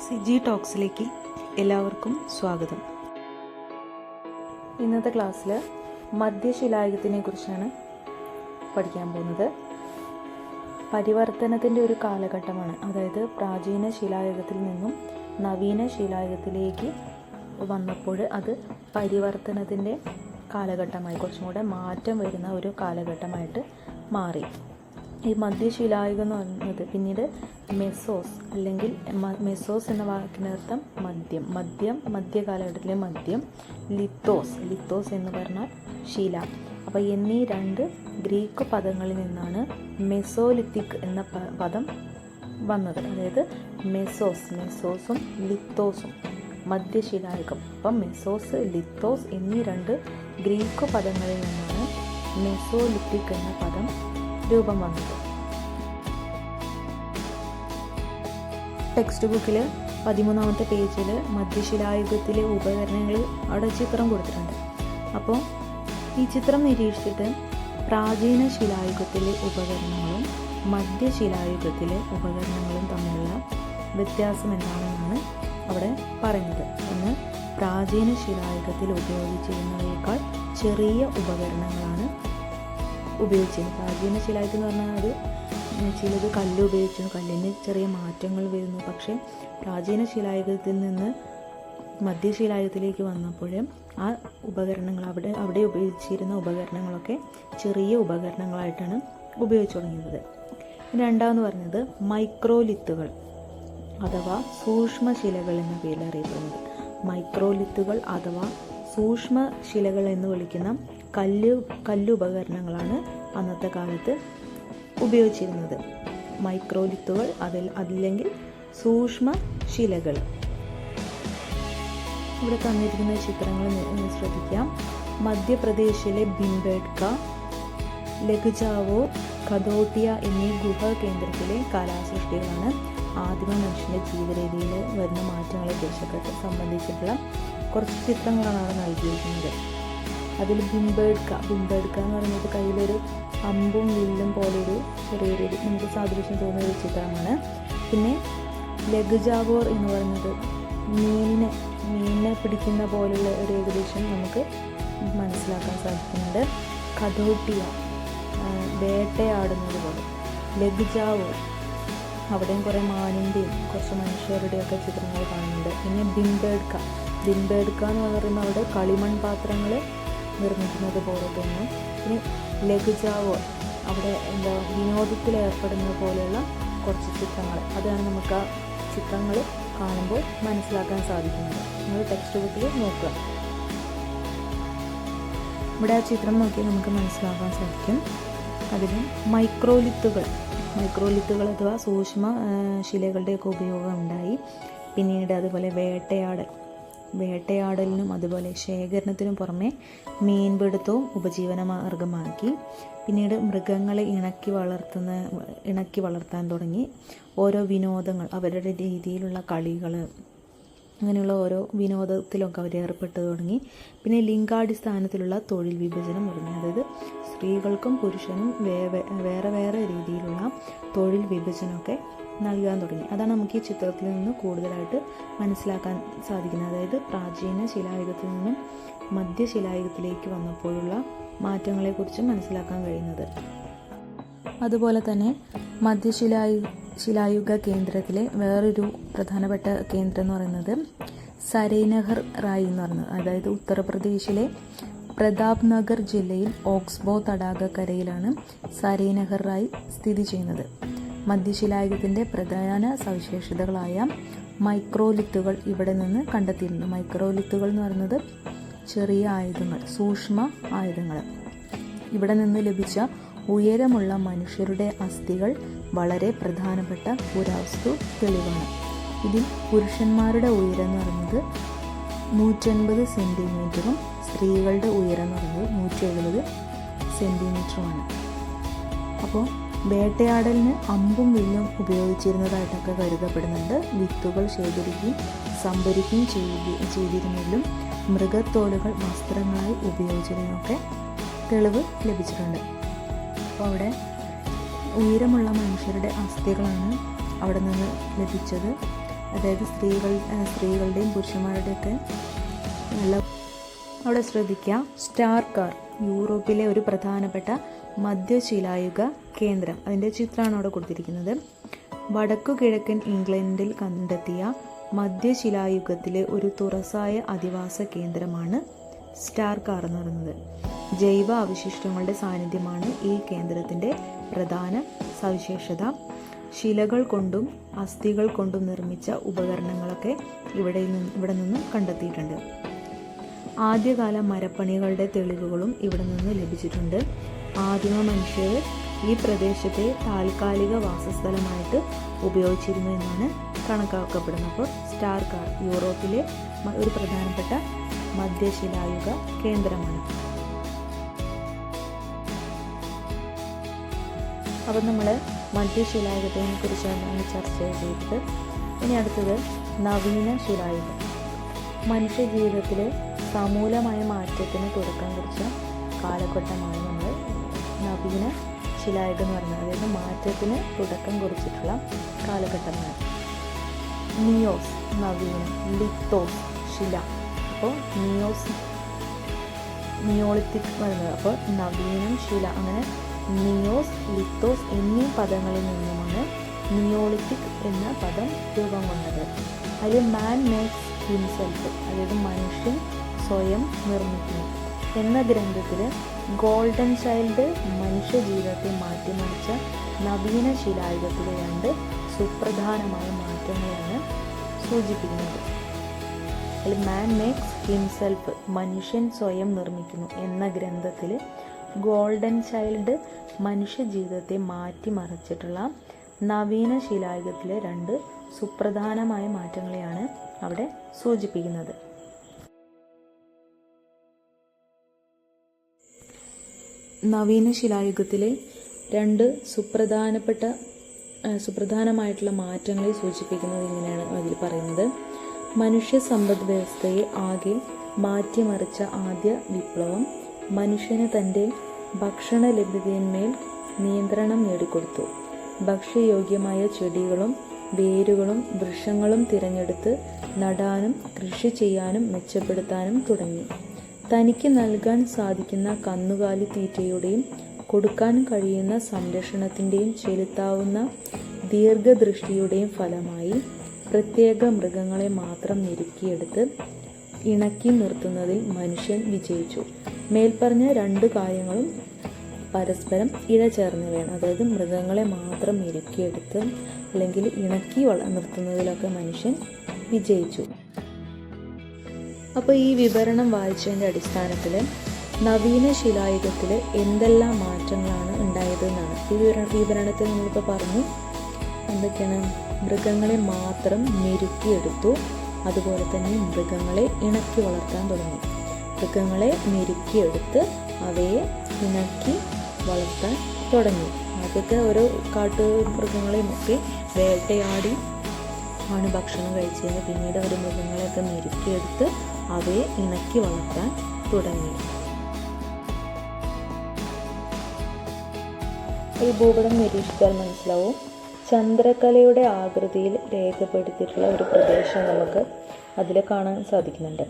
സിജി ടോക്സിലേക്ക് എല്ലാവർക്കും സ്വാഗതം. ഇന്നത്തെ ക്ലാസ്സിൽ മധ്യശിലായുഗത്തിനെ കുറിച്ചാണ് പഠിക്കാൻ പോകുന്നത്. പരിവർത്തനത്തിന്റെ ഒരു കാലഘട്ടമാണ്. അതായത് പ്രാചീന ശിലായുഗത്തിൽ നിന്നും നവീന ശിലായുഗത്തിലേക്ക് വന്നപ്പോൾ അത് പരിവർത്തനത്തിന്റെ കാലഘട്ടമായി കുറച്ചും കൂടെ മാറ്റം വരുന്ന ഒരു കാലഘട്ടമായിട്ട് മാറി. ഈ മധ്യശിലായുഗം എന്ന് പറയുന്നത് പിന്നീട് മെസോസ് അല്ലെങ്കിൽ മെസോസ് എന്ന വാക്കിനർത്ഥം മദ്യം. മദ്യം മധ്യകാലഘട്ടത്തിലെ മദ്യം ലിത്തോസ് ലിത്തോസ് എന്ന് പറഞ്ഞാൽ ശില. അപ്പോൾ എന്നീ രണ്ട് ഗ്രീക്ക് പദങ്ങളിൽ നിന്നാണ് മെസോലിത്തിക് എന്ന പദം വന്നത്. അതായത് മെസോസ് മെസോസും ലിത്തോസും മധ്യശിലായുഗം. അപ്പം മെസോസ് ലിത്തോസ് എന്നീ രണ്ട് ഗ്രീക്ക് പദങ്ങളിൽ നിന്നാണ് മെസോലിത്തിക് എന്ന പദം രൂപം വന്നത്. ടെക്സ്റ്റ് ബുക്കിൽ പതിമൂന്നാമത്തെ പേജിൽ മധ്യശിലായുഗത്തിലെ ഉപകരണങ്ങൾ അവിടെ ചിത്രം കൊടുത്തിട്ടുണ്ട്. അപ്പോൾ ഈ ചിത്രം നിരീക്ഷിച്ചിട്ട് പ്രാചീന ശിലായുഗത്തിലെ ഉപകരണങ്ങളും മധ്യശിലായുഗത്തിലെ ഉപകരണങ്ങളും തമ്മിലുള്ള വ്യത്യാസം എന്താണെന്നാണ് അവിടെ പറയുന്നത്. ഒന്ന് പ്രാചീന ശിലായുഗത്തിൽ ഉപയോഗിച്ചിരുന്നതിനേക്കാൾ ചെറിയ ഉപകരണങ്ങളാണ് ഉപയോഗിച്ചിരുന്നത് പ്രാചീന ശിലായുഗം എന്ന് പറഞ്ഞാൽ അത് ചിലത് കല്ല് ഉപയോഗിച്ചു. കല്ലിന് ചെറിയ മാറ്റങ്ങൾ വരുന്നു. പക്ഷേ പ്രാചീന ശിലായുഗത്തിൽ നിന്ന് മധ്യശിലായുഗത്തിലേക്ക് വന്നപ്പോൾ ആ ഉപകരണങ്ങൾ അവിടെ അവിടെ ഉപയോഗിച്ചിരുന്ന ഉപകരണങ്ങളൊക്കെ ചെറിയ ഉപകരണങ്ങളായിട്ടാണ് ഉപയോഗിച്ചു തുടങ്ങിയത്. രണ്ടാമെന്ന് പറഞ്ഞത് മൈക്രോലിത്തുകൾ അഥവാ സൂക്ഷ്മശിലകൾ എന്ന പേരിൽ അറിയപ്പെടുന്നത്. മൈക്രോലിത്തുകൾ അഥവാ സൂക്ഷ്മ ശിലകൾ എന്ന് വിളിക്കുന്ന കല്ല് കല്ലുപകരണങ്ങളാണ് അന്നത്തെ കാലത്ത് ഉപയോഗിച്ചിരുന്നത്. മൈക്രോലിത്തുകൾ അതിൽ അതില്ലെങ്കിൽ സൂക്ഷ്മ ശിലകൾ ഇവിടെ തന്നിരിക്കുന്ന ചിത്രങ്ങൾ ശ്രദ്ധിക്കാം. മധ്യപ്രദേശിലെ ഭിംബേഡ്ക ലഘുചാവോ കദോട്ടിയ എന്നീ ഗുഹ കേന്ദ്രത്തിലെ കലാസൃഷ്ടികളാണ് ആദിമ മനുഷ്യന്റെ ജീവിതരീതിയിൽ വരുന്ന മാറ്റങ്ങളെ കുറിച്ചൊക്കെ സംബന്ധിച്ചിട്ടുള്ള കുറച്ച് ചിത്രങ്ങളാണ് നൽകിയിരിക്കുന്നത്. അതിൽ ബിംബെടുക്ക. ബിംബെടുക്ക എന്ന് പറയുന്നത് കയ്യിലൊരു അമ്പും വില്ലും പോലൊരു ചെറിയൊരു നമുക്ക് സാദൃശ്യം തോന്നിയ ഒരു ചിത്രമാണ് പിന്നെ ലഘുജാവോർ എന്ന് പറയുന്നത് മീനിനെ മീനിനെ പിടിക്കുന്ന പോലുള്ള ഒരു ഏകദേശം നമുക്ക് മനസ്സിലാക്കാൻ സാധിക്കുന്നുണ്ട്. കഥോട്ടിയ വേട്ടയാടുന്നത് പോലെ. ലഘുജാവോർ. അവിടെയും കുറേ മാനിന്റെയും കുറച്ച് മനുഷ്യരുടെയും ഒക്കെ ചിത്രങ്ങൾ കാണുന്നുണ്ട്. പിന്നെ ബിംബേഡ്ക ബിംബേഡ്ക എന്ന് പറയുന്ന അവിടെ കളിമൺ പാത്രങ്ങൾ നിർമ്മിക്കുന്നത് പോലെ തന്നെ. പിന്നെ ലഘുജാവോ അവിടെ എന്താ വിനോദത്തിൽ ഏർപ്പെടുന്നത് പോലെയുള്ള കുറച്ച് ചിത്രങ്ങൾ. അതാണ് നമുക്ക് ആ ചിത്രങ്ങൾ കാണുമ്പോൾ മനസ്സിലാക്കാൻ സാധിക്കുന്നത്. നിങ്ങൾ ടെക്സ്റ്റ് ബുക്കിൽ നോക്കുക. ഇവിടെ ആ ചിത്രം നോക്കി നമുക്ക് മനസ്സിലാക്കാൻ സാധിക്കും. അതിൽ മൈക്രോലിത്തുകൾ. മൈക്രോലിത്തുകൾ അഥവാ സൂക്ഷ്മ ശിലകളുടെയൊക്കെ ഉപയോഗം ഉണ്ടായി. പിന്നീട് അതുപോലെ വേട്ടയാടൽ. വേട്ടയാടലിനും അതുപോലെ ശേഖരണത്തിനും പുറമെ മീൻപിടുത്തവും ഉപജീവന മാർഗമാക്കി പിന്നീട് മൃഗങ്ങളെ ഇണക്കി വളർത്തുന്ന ഇണക്കി വളർത്താൻ തുടങ്ങി. ഓരോ വിനോദങ്ങൾ അവരുടെ രീതിയിലുള്ള കളികൾ അങ്ങനെയുള്ള ഓരോ വിനോദത്തിലൊക്കെ അവർ ഏർപ്പെട്ടു തുടങ്ങി. പിന്നെ ലിംഗാടിസ്ഥാനത്തിലുള്ള തൊഴിൽ വിഭജനം തുടങ്ങി. അതായത് സ്ത്രീകൾക്കും പുരുഷനും വേറെ വേറെ രീതിയിലുള്ള തൊഴിൽ വിഭജനമൊക്കെ നൽകാൻ തുടങ്ങി. അതാണ് നമുക്ക് ഈ ചിത്രത്തിൽ നിന്ന് കൂടുതലായിട്ട് മനസ്സിലാക്കാൻ സാധിക്കുന്നത്. അതായത് പ്രാചീന ശിലായുഗത്തിൽ നിന്നും മധ്യശിലായുഗത്തിലേക്ക് വന്നപ്പോഴുള്ള മാറ്റങ്ങളെക്കുറിച്ച് മനസ്സിലാക്കാൻ കഴിയുന്നത്. അതുപോലെ തന്നെ മധ്യശിലായു ശിലായുഗ കേന്ദ്രത്തിലെ വേറൊരു പ്രധാനപ്പെട്ട കേന്ദ്രം എന്ന് പറയുന്നത് സരൈനഗർ റായി എന്ന് പറയുന്നത്. അതായത് ഉത്തർപ്രദേശിലെ പ്രതാപ് നഗർ ജില്ലയിൽ ഓക്സ്ബോ തടാകക്കരയിലാണ് സരൈനഗർ റായി സ്ഥിതി ചെയ്യുന്നത്. മധ്യശിലായുഗത്തിന്റെ പ്രധാന സവിശേഷതകളായ മൈക്രോലിത്തുകൾ ഇവിടെ നിന്ന് കണ്ടെത്തിയിരുന്നു. മൈക്രോലിത്തുകൾ എന്ന് പറയുന്നത് ചെറിയ ആയുധങ്ങൾ സൂക്ഷ്മ ആയുധങ്ങൾ. ഇവിടെ നിന്ന് ലഭിച്ച ഉയരമുള്ള മനുഷ്യരുടെ അസ്ഥികൾ വളരെ പ്രധാനപ്പെട്ട പുരാവസ്തു തെളിവാണ്. ഇതിൽ പുരുഷന്മാരുടെ ഉയരം എന്ന് പറയുന്നത് നൂറ്റൻപത് സെന്റിമീറ്ററും സ്ത്രീകളുടെ ഉയരം എന്ന് പറയുന്നത് നൂറ്റി എഴുപത് സെന്റിമീറ്ററുമാണ് അപ്പോൾ വേട്ടയാടലിന് അമ്പും വില്ലും ഉപയോഗിച്ചിരുന്നതായിട്ടൊക്കെ കരുതപ്പെടുന്നുണ്ട്. വിത്തുകൾ ശേഖരിക്കുകയും സംഭരിക്കുകയും ചെയ്യുക ചെയ്തിരുന്നതിലും മൃഗത്തോലുകൾ വസ്ത്രങ്ങളായി ഉപയോഗിച്ചതിനൊക്കെ തെളിവ് ലഭിച്ചിട്ടുണ്ട്. അപ്പോൾ അവിടെ ഉയരമുള്ള മനുഷ്യരുടെ അസ്ഥികളാണ് അവിടെ നിന്ന് ലഭിച്ചത്. അതായത് സ്ത്രീകൾ സ്ത്രീകളുടെയും പുരുഷന്മാരുടെയൊക്കെ നല്ല അവിടെ ശ്രദ്ധിക്കുക. സ്റ്റാർ കാർ യൂറോപ്പിലെ ഒരു പ്രധാനപ്പെട്ട മധ്യശിലായുഗ കേന്ദ്രം. അതിന്റെ ചിത്രമാണ് അവിടെ കൊടുത്തിരിക്കുന്നത്. വടക്കു കിഴക്കൻ ഇംഗ്ലണ്ടിൽ കണ്ടെത്തിയ മധ്യശിലായുഗത്തിലെ ഒരു തുറസായ അധിവാസ കേന്ദ്രമാണ് സ്റ്റാർ കാർ എന്ന് പറയുന്നത്. ജൈവ അവശിഷ്ടങ്ങളുടെ സാന്നിധ്യമാണ് ഈ കേന്ദ്രത്തിന്റെ പ്രധാന സവിശേഷത. ശിലകൾ കൊണ്ടും അസ്ഥികൾ കൊണ്ടും നിർമ്മിച്ച ഉപകരണങ്ങളൊക്കെ ഇവിടെ നിന്ന് ഇവിടെ നിന്നും കണ്ടെത്തിയിട്ടുണ്ട്. ആദ്യകാല മരപ്പണികളുടെ തെളിവുകളും ഇവിടെ നിന്ന് ലഭിച്ചിട്ടുണ്ട്. ആദിമ മനുഷ്യർ ഈ പ്രദേശത്തെ താൽക്കാലിക വാസസ്ഥലമായിട്ട് ഉപയോഗിച്ചിരുന്നു എന്നാണ് കണക്കാക്കപ്പെടുന്നത് സ്റ്റാർ കാർ യൂറോപ്പിലെ ഒരു പ്രധാനപ്പെട്ട മധ്യശിലായുഗ കേന്ദ്രമാണ്. അപ്പം നമ്മൾ മധ്യശിലായുഗത്തെ കുറിച്ചാണ് നമ്മൾ ചർച്ച ചെയ്തത്. ഇനി അടുത്തത് നവീന ശിലായുധം മനുഷ്യ ജീവിതത്തിൽ സമൂലമായ മാറ്റത്തിന് തുടക്കം കുറിച്ച കാലഘട്ടമാണ് നമ്മൾ നവീന ശിലായുഗം എന്ന് പറയുന്നത്. അതായത് മാറ്റത്തിന് തുടക്കം കുറിച്ചിട്ടുള്ള കാലഘട്ടമാണ്. നിയോസ് നവീന ലിത്തോസ് ശില. അപ്പോൾ നിയോസ് നിയോളിത്തിക് വരുന്നത് അപ്പോൾ നവീനം ശില. അങ്ങനെ നിയോസ് ലിത്തോസ് എന്നീ പദങ്ങളിൽ നിന്നുമാണ് നിയോളിത്തിക് എന്ന പദം രൂപം കൊണ്ടത്. അതിൽ മാൻ മേക്സ് ഹിംസെൽഫ് അതായത് മനുഷ്യൻ സ്വയം നിർമ്മിക്കുന്നു. എന്ന ഗ്രന്ഥത്തിൽ ഗോൾഡൻ ചൈൽഡ് മനുഷ്യ ജീവിതത്തെ മാറ്റിമറിച്ച നവീന ശിലായുഗത്തിലെ രണ്ട് സുപ്രധാനമായ മാറ്റങ്ങളെയാണ് സൂചിപ്പിക്കുന്നത്. അതിൽ മാൻ മേക്സ് ഹിംസെൽഫ് മനുഷ്യൻ സ്വയം നിർമ്മിക്കുന്നു എന്ന ഗ്രന്ഥത്തിൽ ഗോൾഡൻ ചൈൽഡ് മനുഷ്യ ജീവിതത്തെ മാറ്റിമറിച്ചിട്ടുള്ള നവീന ശിലായുഗത്തിലെ രണ്ട് സുപ്രധാനമായ മാറ്റങ്ങളെയാണ് അവിടെ സൂചിപ്പിക്കുന്നത്. നവീന ശിലായുഗത്തിലെ രണ്ട് സുപ്രധാനപ്പെട്ട സുപ്രധാനമായിട്ടുള്ള മാറ്റങ്ങളെ സൂചിപ്പിക്കുന്നത് ഇങ്ങനെയാണ് അതിൽ പറയുന്നത്. മനുഷ്യ സമ്പദ് വ്യവസ്ഥയെ ആകെ മാറ്റിമറിച്ച ആദ്യ വിപ്ലവം മനുഷ്യന് തന്റെ ഭക്ഷണ ലഭ്യതയിന്മേൽ നിയന്ത്രണം നേടിക്കൊടുത്തു. ഭക്ഷ്യയോഗ്യമായ ചെടികളും വേരുകളും വൃക്ഷങ്ങളും തിരഞ്ഞെടുത്ത് നടാനും കൃഷി ചെയ്യാനും മെച്ചപ്പെടുത്താനും തുടങ്ങി. തനിക്ക് നൽകാൻ സാധിക്കുന്ന കന്നുകാലി തീറ്റയുടെയും കൊടുക്കാൻ കഴിയുന്ന സംരക്ഷണത്തിന്റെയും ചെലുത്താവുന്ന ദീർഘദൃഷ്ടിയുടെയും ഫലമായി പ്രത്യേക മൃഗങ്ങളെ മാത്രം ഞെരുക്കിയെടുത്ത് ഇണക്കി നിർത്തുന്നതിൽ മനുഷ്യൻ വിജയിച്ചു. മേൽപ്പറഞ്ഞ രണ്ട് കാര്യങ്ങളും പരസ്പരം ഇഴചേർന്നവയാണ് അതായത് മൃഗങ്ങളെ മാത്രം ഇരുക്കിയെടുത്ത് അല്ലെങ്കിൽ ഇണക്കി വള നിർത്തുന്നതിലൊക്കെ മനുഷ്യൻ വിജയിച്ചു. അപ്പോൾ ഈ വിവരണം വായിച്ചതിന്റെ അടിസ്ഥാനത്തിൽ നവീന ശിലായുഗത്തിൽ എന്തെല്ലാം മാറ്റങ്ങളാണ് ഉണ്ടായത് എന്നാണ് ഈ വിവര വിവരണത്തിൽ നമ്മളിപ്പോൾ പറഞ്ഞു എന്തൊക്കെയാണ്? മൃഗങ്ങളെ മാത്രം മെരുക്കിയെടുത്തു അതുപോലെ തന്നെ മൃഗങ്ങളെ ഇണക്കി വളർത്താൻ തുടങ്ങി. മൃഗങ്ങളെ മെരുക്കിയെടുത്ത് അവയെ ഇണക്കി വളർത്താൻ തുടങ്ങി. അതൊക്കെ ഓരോ കാട്ടു മൃഗങ്ങളെയും ഒക്കെ വേട്ടയാടി ആണ് ഭക്ഷണം കഴിച്ചത്. പിന്നീട് അവർ മൃഗങ്ങളെയൊക്കെ മെരുക്കിയെടുത്ത് അവയെ ഇണക്കി വളർത്താൻ തുടങ്ങി. ഈ ഭൂപടം നിരീക്ഷിച്ചാൽ മനസ്സിലാവും. ചന്ദ്രകലയുടെ ആകൃതിയിൽ രേഖപ്പെടുത്തിയിട്ടുള്ള ഒരു പ്രദേശം നമുക്ക് അതിൽ കാണാൻ സാധിക്കുന്നുണ്ട്.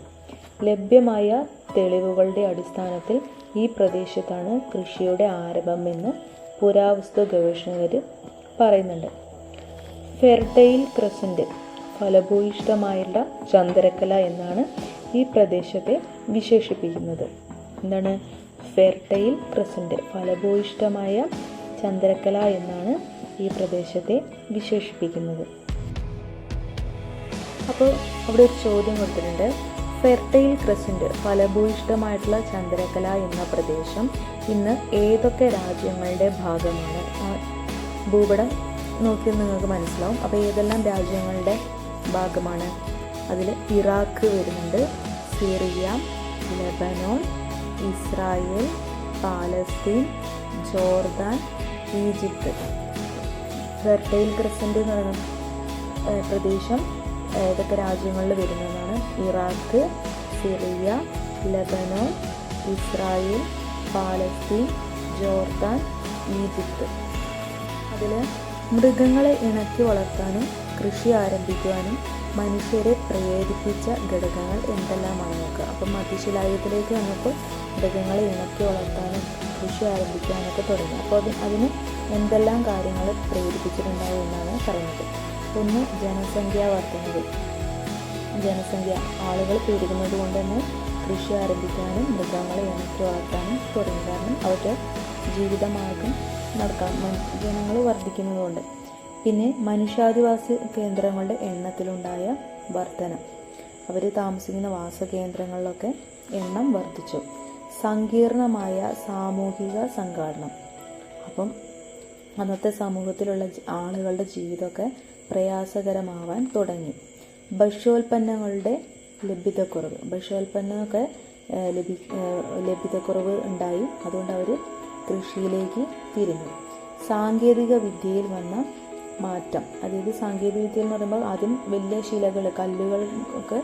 ലഭ്യമായ തെളിവുകളുടെ അടിസ്ഥാനത്തിൽ ഈ പ്രദേശത്താണ് കൃഷിയുടെ ആരംഭം എന്ന് പുരാവസ്തു ഗവേഷകർ പറയുന്നുണ്ട്. ഫെർട്ടൈൽ ക്രസന്റ് ഫലഭൂയിഷ്ടമായുള്ള ചന്ദ്രക്കല എന്നാണ് ഈ പ്രദേശത്തെ വിശേഷിപ്പിക്കുന്നത്. എന്താണ്? ഫെർട്ടൈൽ ക്രസന്റ് ഫലഭൂയിഷ്ടമായ ചന്ദ്രക്കല എന്നാണ് ഈ പ്രദേശത്തെ വിശേഷിപ്പിക്കുന്നത്. അപ്പോൾ അവിടെ ഒരു ചോദ്യം കൊടുത്തിട്ടുണ്ട്. ഫെർട്ടൈൽ ക്രസന്റ് ഫലഭൂയിഷ്ടമായിട്ടുള്ള ചന്ദ്രകല എന്ന പ്രദേശം ഇന്ന് ഏതൊക്കെ രാജ്യങ്ങളുടെ ഭാഗമാണ്? ഭൂപടം നോക്കി നിങ്ങൾക്ക് മനസ്സിലാവും. അപ്പോൾ ഏതെല്ലാം രാജ്യങ്ങളുടെ ഭാഗമാണ്? അതിൽ ഇറാഖ് വരുന്നുണ്ട് Syria Lebanon Israel Palestine Jordan Egypt. Fertile crescent എന്ന് പറയുന്ന പ്രദേശം ഏതൊക്കെ രാജ്യങ്ങളിൽ വരുന്നതാണ്. Iraq Syria Lebanon Israel Palestine Jordan Egypt. അതിൽ മൃഗങ്ങളെ ഇണക്കി വളർത്താനും കൃഷി ആരംഭിക്കുവാനും മനുഷ്യരെ പ്രേരിപ്പിച്ച ഘടകങ്ങൾ എന്തെല്ലാമാണ് നോക്കുക. അപ്പം മധ്യശിലായുഗത്തിലേക്ക് വന്നപ്പോൾ മൃഗങ്ങളെ ഇണക്കി വളർത്താനും കൃഷി ആരംഭിക്കാനൊക്കെ തുടങ്ങി. അപ്പോൾ അത് അതിന് എന്തെല്ലാം കാര്യങ്ങൾ പ്രേരിപ്പിച്ചിട്ടുണ്ടാവും എന്നാണ് പറയുന്നത്. ഒന്ന് ജനസംഖ്യാ വർധനവ്. ജനസംഖ്യ ആളുകൾ പെരുകുന്നത് കൊണ്ട് തന്നെ കൃഷി ആരംഭിക്കാനും മൃഗങ്ങളെ വളർത്താനും തുടങ്ങി. കാരണം അവരുടെ ജീവിതമാർഗം നടക്കാം. ജനങ്ങൾ വർദ്ധിക്കുന്നതുകൊണ്ട് പിന്നെ മനുഷ്യാധിവാസ കേന്ദ്രങ്ങളുടെ എണ്ണത്തിലുണ്ടായ വർധന. അവർ താമസിക്കുന്ന വാസകേന്ദ്രങ്ങളിലൊക്കെ എണ്ണം വർദ്ധിച്ചു സങ്കീർണമായ സാമൂഹിക സംഘാടനം. അപ്പം അന്നത്തെ സമൂഹത്തിലുള്ള ആളുകളുടെ ജീവിതമൊക്കെ പ്രയാസകരമാവാൻ തുടങ്ങി. ഭക്ഷ്യോൽപ്പന്നങ്ങളുടെ ലഭ്യതക്കുറവ് ഭക്ഷ്യോൽപ്പന്നമൊക്കെ ലഭി ലഭ്യതക്കുറവ് ഉണ്ടായി. അതുകൊണ്ട് അവർ കൃഷിയിലേക്ക് തിരിഞ്ഞു. സാങ്കേതിക വിദ്യയിൽ വന്ന മാറ്റം. അതായത് സാങ്കേതിക വിദ്യ എന്ന് പറയുമ്പോൾ ആദ്യം വലിയ ശിലകൾ കല്ലുകൾ ഒക്കെ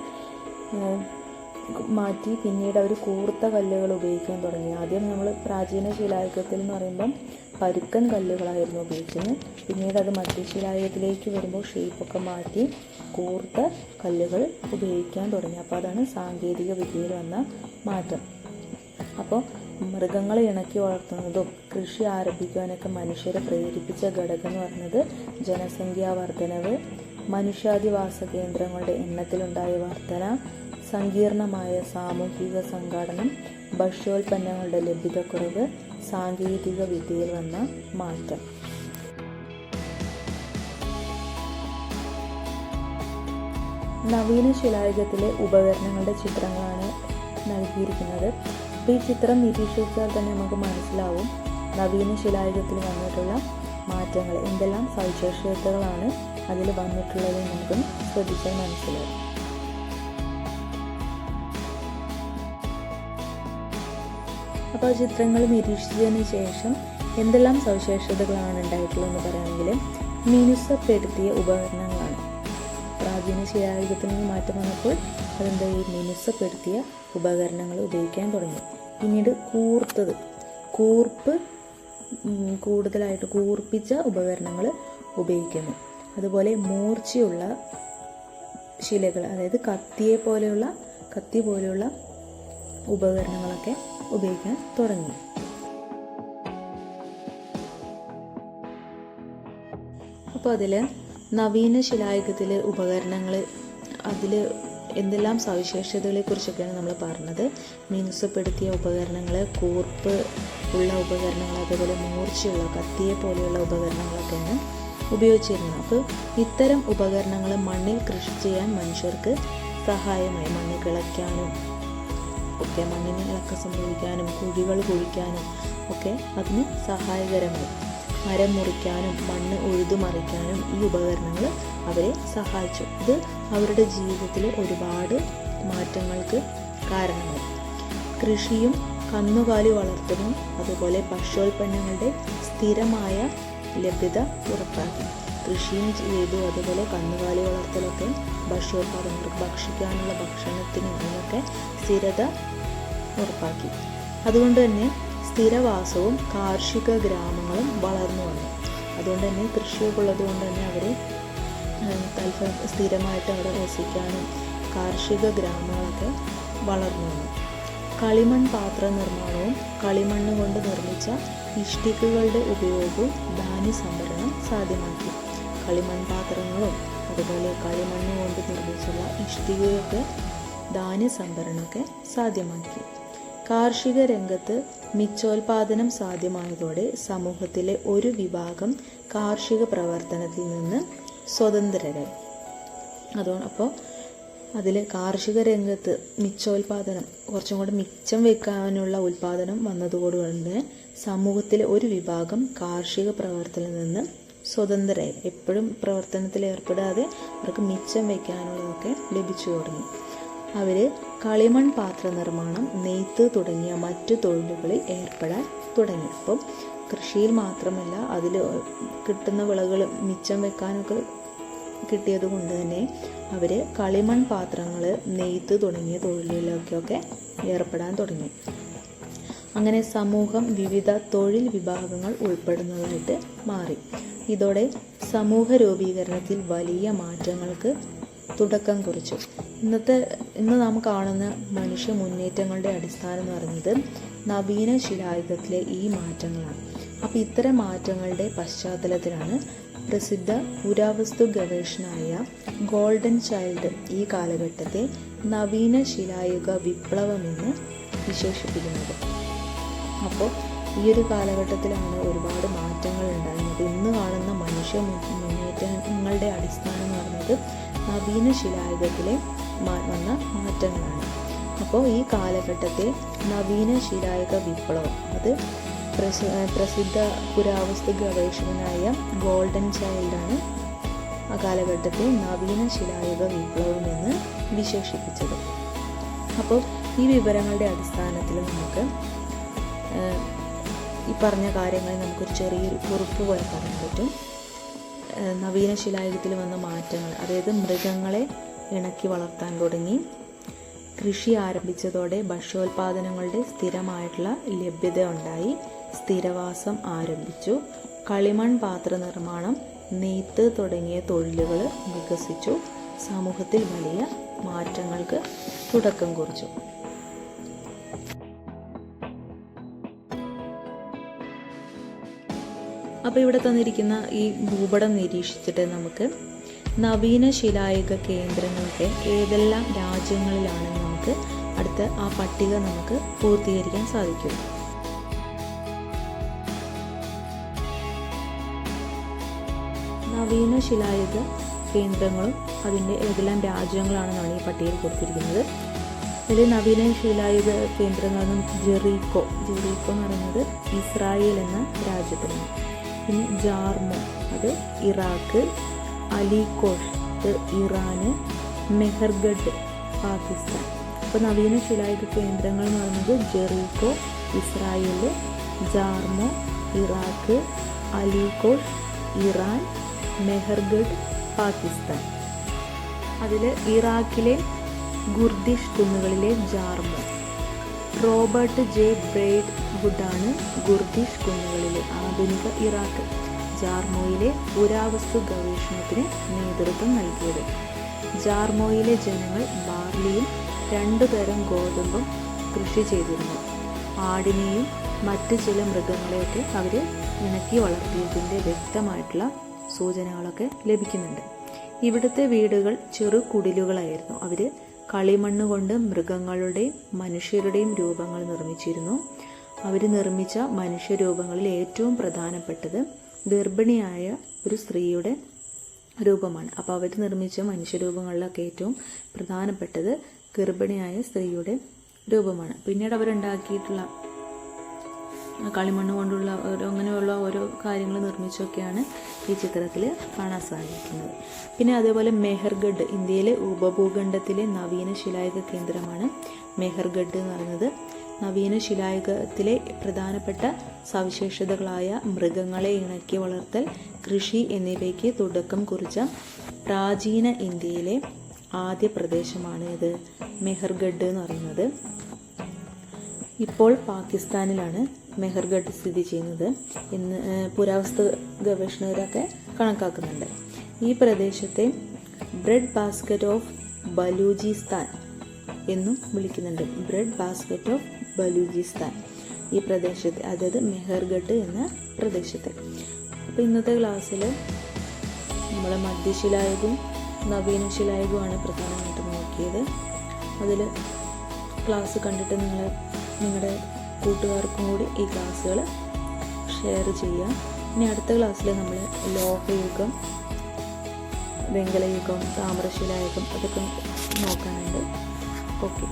മാറ്റി പിന്നീട് അവർ കൂർത്ത കല്ലുകൾ ഉപയോഗിക്കാൻ തുടങ്ങി. ആദ്യം നമ്മൾ പ്രാചീന ശിലായുഗത്തിൽ എന്ന് പറയുമ്പം പരുക്കൻ കല്ലുകളായിരുന്നു ഉപയോഗിച്ചത്. പിന്നീട് അത് മധ്യശിലായുഗത്തിലേക്ക് വരുമ്പോൾ ഷേപ്പൊക്കെ മാറ്റി കൂർത്ത കല്ലുകൾ ഉപയോഗിക്കാൻ തുടങ്ങി. അപ്പോൾ അതാണ് സാങ്കേതിക വിദ്യയിൽ വന്ന മാറ്റം. അപ്പോൾ മൃഗങ്ങളെ ഇണക്കി വളർത്തുന്നതും കൃഷി ആരംഭിക്കുവാനൊക്കെ മനുഷ്യരെ പ്രേരിപ്പിച്ച ഘടകം എന്ന് പറയുന്നത് ജനസംഖ്യാ വർധനവ് മനുഷ്യാധിവാസ കേന്ദ്രങ്ങളുടെ എണ്ണത്തിലുണ്ടായ വർധന സങ്കീർണമായ സാമൂഹിക സംഘാടനം ഭക്ഷ്യോൽപ്പന്നങ്ങളുടെ ലഭ്യതക്കുറവ് സാങ്കേതിക വിദ്യയിൽ വന്ന മാറ്റം. നവീന ശിലായുഗത്തിലെ ഉപകരണങ്ങളുടെ ചിത്രങ്ങളാണ് നൽകിയിരിക്കുന്നത്. അപ്പോൾ ഈ ചിത്രം നിരീക്ഷിച്ചാൽ തന്നെ നമുക്ക് മനസ്സിലാവും നവീന ശിലായുഗത്തിൽ വന്നിട്ടുള്ള മാറ്റങ്ങൾ എന്തെല്ലാം സവിശേഷതകളാണ് അതിൽ വന്നിട്ടുള്ളത് നമുക്ക് ശ്രദ്ധിച്ചാൽ മനസ്സിലാവും. അപ്പോൾ ആ ചിത്രങ്ങൾ നിരീക്ഷിച്ചതിന് ശേഷം എന്തെല്ലാം സവിശേഷതകളാണ് ഉണ്ടായിട്ടുള്ളതെന്ന് പറയുകയാണെങ്കിൽ മിനുസപ്പെടുത്തിയ ഉപകരണങ്ങളാണ്. പ്രാചീന ശിലായുഗത്തിൽ നിന്ന് മാറ്റം വന്നപ്പോൾ അതെന്താ ഈ മിനുസപ്പെടുത്തിയ ഉപകരണങ്ങൾ ഉപയോഗിക്കാൻ തുടങ്ങി. പിന്നീട് കൂർത്തത്. കൂർപ്പ് കൂടുതലായിട്ട് കൂർപ്പിച്ച ഉപകരണങ്ങൾ ഉപയോഗിക്കുന്നു. അതുപോലെ മൂർച്ചയുള്ള ശിലകൾ അതായത് കത്തിയെ പോലെയുള്ള കത്തി പോലെയുള്ള ഉപകരണങ്ങളൊക്കെ ഉപയോഗിക്കാൻ തുടങ്ങി. അപ്പോൾ അതിൽ നവീന ശിലായുഗത്തിലെ ഉപകരണങ്ങൾ അതിൽ എന്തെല്ലാം സവിശേഷതകളെ കുറിച്ചൊക്കെയാണ് നമ്മൾ പറഞ്ഞത്? മിനുസപ്പെടുത്തിയ ഉപകരണങ്ങൾ കൂർപ്പ് ഉള്ള ഉപകരണങ്ങൾ അതുപോലെ മൂർച്ചയുള്ള കത്തിയെ പോലെയുള്ള ഉപകരണങ്ങളൊക്കെയാണ് ഉപയോഗിച്ചിരുന്നത്. അപ്പോൾ ഇത്തരം ഉപകരണങ്ങൾ മണ്ണിൽ കൃഷി ചെയ്യാൻ മനുഷ്യർക്ക് സഹായമായി മണ്ണ് കിളയ്ക്കാനും ഒക്കെ മണ്ണിന് സംഭവിക്കാനും കുഴികൾ കുഴിക്കാനും ഒക്കെ അതിന് സഹായകരമായി. മരം മുറിക്കാനും മണ്ണ് ഉഴുതുമറിക്കാനും ഈ ഉപകരണങ്ങൾ അവരെ സഹായിച്ചു. ഇത് അവരുടെ ജീവിതത്തിൽ ഒരുപാട് മാറ്റങ്ങൾക്ക് കാരണമായി. കൃഷിയും കന്നുകാലി വളർത്തലും അതുപോലെ ഭക്ഷ്യോൽപ്പന്നങ്ങളുടെ സ്ഥിരമായ ലഭ്യത ഉറപ്പാക്കി. കൃഷിയും ചെയ്തു. അതുപോലെ കന്നുകാലി വളർത്തലൊക്കെ ഭക്ഷ്യോത്പാദനം ഭക്ഷിക്കാനുള്ള ഭക്ഷണത്തിനും അതിനൊക്കെ സ്ഥിരത ഉറപ്പാക്കി. അതുകൊണ്ട് തന്നെ സ്ഥിരവാസവും കാർഷിക ഗ്രാമങ്ങളും വളർന്നു വന്നു. അതുകൊണ്ട് തന്നെ കൃഷിയൊക്കെ ഉള്ളത് കൊണ്ട് തന്നെ അവർ തൽഫലം സ്ഥിരമായിട്ട് അവിടെ വസിക്കാനും കാർഷിക ഗ്രാമങ്ങളൊക്കെ വളർന്നു വന്നു. കളിമൺ പാത്ര നിർമ്മാണവും കളിമണ്ണ് കൊണ്ട് നിർമ്മിച്ച ഇഷ്ടികകളുടെ ഉപയോഗവും ധാന്യ സംഭരണം സാധ്യമാക്കി. കളിമൺ പാത്രങ്ങളും അതുപോലെ കളിമണ്ണ് കൊണ്ട് നിർമ്മിച്ചുള്ള ഇഷ്ടികയൊക്കെ ധാന്യ സംഭരണമൊക്കെ സാധ്യമാക്കി. കാർഷിക രംഗത്ത് മിച്ചോൽപാദനം സാധ്യമായതോടെ സമൂഹത്തിലെ ഒരു വിഭാഗം കാർഷിക പ്രവർത്തനത്തിൽ നിന്ന് സ്വതന്ത്രരായി അതുകൊണ്ട് അപ്പോൾ അതിൽ കാർഷിക രംഗത്ത് മിച്ചോൽപാദനം കുറച്ചും കൂടെ മിച്ചം വെക്കാനുള്ള ഉൽപാദനം വന്നതുകൊണ്ട് സമൂഹത്തിലെ ഒരു വിഭാഗം കാർഷിക പ്രവർത്തനത്തിൽ നിന്ന് സ്വതന്ത്രരായി എപ്പോഴും പ്രവർത്തനത്തിൽ ഏർപ്പെടാതെ അവർക്ക് മിച്ചം വയ്ക്കാനുള്ളതൊക്കെ ലഭിച്ചു തുടങ്ങി. അവർ കളിമൺ പാത്ര നിർമ്മാണം നെയ്ത്ത് തുടങ്ങിയ മറ്റു തൊഴിലുകളിൽ ഏർപ്പെടാൻ തുടങ്ങി. അപ്പം കൃഷിയിൽ മാത്രമല്ല അതിൽ കിട്ടുന്ന വിളകൾ മിച്ചം വെക്കാനൊക്കെ കിട്ടിയത് കൊണ്ട് തന്നെ അവർ കളിമൺ പാത്രങ്ങൾ നെയ്ത്ത് തുടങ്ങിയ തൊഴിലുകളിലൊക്കെ ഏർപ്പെടാൻ തുടങ്ങി. അങ്ങനെ സമൂഹം വിവിധ തൊഴിൽ വിഭാഗങ്ങൾ ഉൾപ്പെടുന്നതായിട്ട് മാറി. ഇതോടെ സമൂഹ രൂപീകരണത്തിൽ വലിയ മാറ്റങ്ങൾക്ക് തുടക്കം കുറിച്ചു. ഇന്നത്തെ ഇന്ന് നാം കാണുന്ന മനുഷ്യ മുന്നേറ്റങ്ങളുടെ അടിസ്ഥാനം എന്ന് പറയുന്നത് നവീന ശിലായുധത്തിലെ ഈ മാറ്റങ്ങളാണ്. അപ്പോൾ ഇത്തരം മാറ്റങ്ങളുടെ പശ്ചാത്തലത്തിലാണ് പ്രസിദ്ധ പുരാവസ്തു ഗവേഷണായ ഗോൾഡൻ ചൈൽഡ് ഈ കാലഘട്ടത്തെ നവീന ശിലായുഗ വിപ്ലവമെന്ന് വിശേഷിപ്പിക്കുന്നത്. അപ്പോൾ ഈ ഒരു കാലഘട്ടത്തിലാണ് ഒരുപാട് മാറ്റങ്ങൾ ഉണ്ടാകുന്നത്. ഇന്ന് കാണുന്ന മനുഷ്യ മുന്നേറ്റങ്ങളുടെ അടിസ്ഥാനം എന്ന് പറയുന്നത് നവീന ശിലായുഗത്തിലെ വന്ന മാറ്റങ്ങളാണ്. അപ്പോൾ ഈ കാലഘട്ടത്തെ നവീന ശിലായുഗ വിപ്ലവം അത് പ്രസ- പ്രസിദ്ധ പുരാവസ്തു ഗവേഷകനായ ഗോൾഡൻ ചൈൽഡാണ് ആ കാലഘട്ടത്തെ നവീന ശിലായുഗ വിപ്ലവം എന്ന് വിശേഷിപ്പിച്ചത്. അപ്പോൾ ഈ വിവരങ്ങളുടെ അടിസ്ഥാനത്തിൽ നമുക്ക് ഈ പറഞ്ഞ കാര്യങ്ങൾ നമുക്കൊരു ചെറിയൊരു കുറിപ്പ് പോലെ പറയാൻ പറ്റും. നവീന ശിലായുഗത്തിൽ വന്ന മാറ്റങ്ങൾ അതായത് മൃഗങ്ങളെ ഇണക്കി വളർത്താൻ തുടങ്ങി. കൃഷി ആരംഭിച്ചതോടെ ഭക്ഷ്യോൽപാദനങ്ങളുടെ സ്ഥിരമായിട്ടുള്ള ലഭ്യത ഉണ്ടായി. സ്ഥിരവാസം ആരംഭിച്ചു. കളിമൺ പാത്ര നിർമ്മാണം നെയ്ത്ത് തുടങ്ങിയ തൊഴിലുകൾ വികസിച്ചു. സമൂഹത്തിൽ വലിയ മാറ്റങ്ങൾക്ക് തുടക്കം കുറിച്ചു. അപ്പോൾ ഇവിടെ തന്നിരിക്കുന്ന ഈ ഭൂപടം നിരീക്ഷിച്ചിട്ട് നമുക്ക് നവീന ശിലായുഗ കേന്ദ്രങ്ങളൊക്കെ ഏതെല്ലാം രാജ്യങ്ങളിലാണെന്ന് നമുക്ക് അടുത്ത ആ പട്ടിക നമുക്ക് പൂർത്തീകരിക്കാൻ സാധിക്കും. നവീന ശിലായുഗ കേന്ദ്രങ്ങളും അതിന്റെ ഏതെല്ലാം രാജ്യങ്ങളാണെന്നാണ് ഈ പട്ടികയിൽ കൊടുത്തിരിക്കുന്നത്. അതിൽ നവീന ശിലായുഗ കേന്ദ്രങ്ങളെന്നും ജെറീക്കോ. ജെറീക്കോ എന്ന് പറയുന്നത് ഇസ്രായേൽ എന്ന രാജ്യത്തിലാണ്. പിന്നെ ജാർമോ അത് ഇറാഖ് അലികോഷ് ഇറാൻ ഇറാന് മെഹർഗഡ് പാകിസ്ഥാൻ. അപ്പോൾ നവീന ശിലായുഗ കേന്ദ്രങ്ങൾ എന്ന് പറയുന്നത് Jericho Israel Jarmo Iraq Ali Kosh Iran Mehrgarh Pakistan. അതിൽ ഇറാഖിലെ ഗുർദിഷ് കുന്നുകളിലെ ജാർമോ. Robert J. ബ്രെയ്ഡ് വുഡാണ് ഗുർദിഷ് കുന്നുകളിലെ ആധുനിക ഇറാഖ് ജാർമോയിലെ പുരാവസ്തു ഗവേഷണത്തിന് നേതൃത്വം നൽകിയത്. ജാർമോയിലെ ജനങ്ങൾ ബാർലിയും രണ്ടു തരം ഗോതമ്പും കൃഷി ചെയ്തിരുന്നു. ആടിനെയും മറ്റ് ചില മൃഗങ്ങളെയൊക്കെ അവർ ഇണക്കി വളർത്തിയതിന്റെ വ്യക്തമായിട്ടുള്ള സൂചനകളൊക്കെ ലഭിക്കുന്നുണ്ട്. ഇവിടുത്തെ വീടുകൾ ചെറു കുടിലുകളായിരുന്നു. അവർ കളിമണ്ണ് കൊണ്ട് മൃഗങ്ങളുടെയും മനുഷ്യരുടെയും രൂപങ്ങൾ നിർമ്മിച്ചിരുന്നു. അവർ നിർമ്മിച്ച മനുഷ്യരൂപങ്ങളിൽ ഏറ്റവും പ്രധാനപ്പെട്ടത് ഗർഭിണിയായ ഒരു സ്ത്രീയുടെ രൂപമാണ്. അപ്പോൾ അവർ നിർമ്മിച്ച മനുഷ്യരൂപങ്ങളിലൊക്കെ ഏറ്റവും പ്രധാനപ്പെട്ടത് ഗർഭിണിയായ സ്ത്രീയുടെ രൂപമാണ്. പിന്നീട് അവരുണ്ടാക്കിയിട്ടുള്ള കളിമണ്ണ് കൊണ്ടുള്ള ഓരോ അങ്ങനെയുള്ള ഓരോ കാര്യങ്ങൾ നിർമ്മിച്ചൊക്കെയാണ് ഈ ചിത്രത്തിൽ കാണാൻ സാധിക്കുന്നത്. പിന്നെ അതേപോലെ മെഹർഗഡ് ഇന്ത്യയിലെ ഉപഭൂഖണ്ഡത്തിലെ നവീന ശിലായുഗ കേന്ദ്രമാണ് മെഹർഗഡ് എന്ന് പറയുന്നത്. നവീന ശിലായുഗത്തിലെ പ്രധാനപ്പെട്ട സവിശേഷതകളായ മൃഗങ്ങളെ ഇണക്കി വളർത്തൽ കൃഷി എന്നിവയ്ക്ക് തുടക്കം കുറിച്ച പ്രാചീന ഇന്ത്യയിലെ ആദ്യ പ്രദേശമാണ് ഇത് മെഹർഗഡ് എന്ന് പറയുന്നത്. ഇപ്പോൾ പാകിസ്ഥാനിലാണ് മെഹർഗഡ് സ്ഥിതി ചെയ്യുന്നത്. ഇന്ന് പുരാവസ്തു ഗവേഷകരൊക്കെ കണക്കാക്കുന്നുണ്ട്. ഈ പ്രദേശത്തെ ബ്രെഡ് ബാസ്ക്കറ്റ് ഓഫ് ബലൂചിസ്ഥാൻ എന്നും വിളിക്കുന്നുണ്ട്. Bread basket of Baluchistan. ഈ പ്രദേശത്തെ അതായത് മെഹർഗഡ് എന്ന പ്രദേശത്തെ. അപ്പോൾ ഇന്നത്തെ ക്ലാസ്സിൽ നമ്മൾ മധ്യശിലായുഗവും നവീന ശിലായുഗവുമാണ് പ്രധാനമായിട്ടും നോക്കിയത്. അതിൽ ക്ലാസ് കണ്ടിട്ട് നിങ്ങൾ നിങ്ങളുടെ കൂട്ടുകാർക്കും കൂടി ഈ ക്ലാസ്സുകൾ ഷെയർ ചെയ്യാം. ഇനി അടുത്ത ക്ലാസ്സിൽ നമ്മൾ ലോഹയുഗം വെങ്കലയുഗം താമ്രശിലായുഗം അതൊക്കെ നോക്കാനുണ്ട്. ഓക്കെ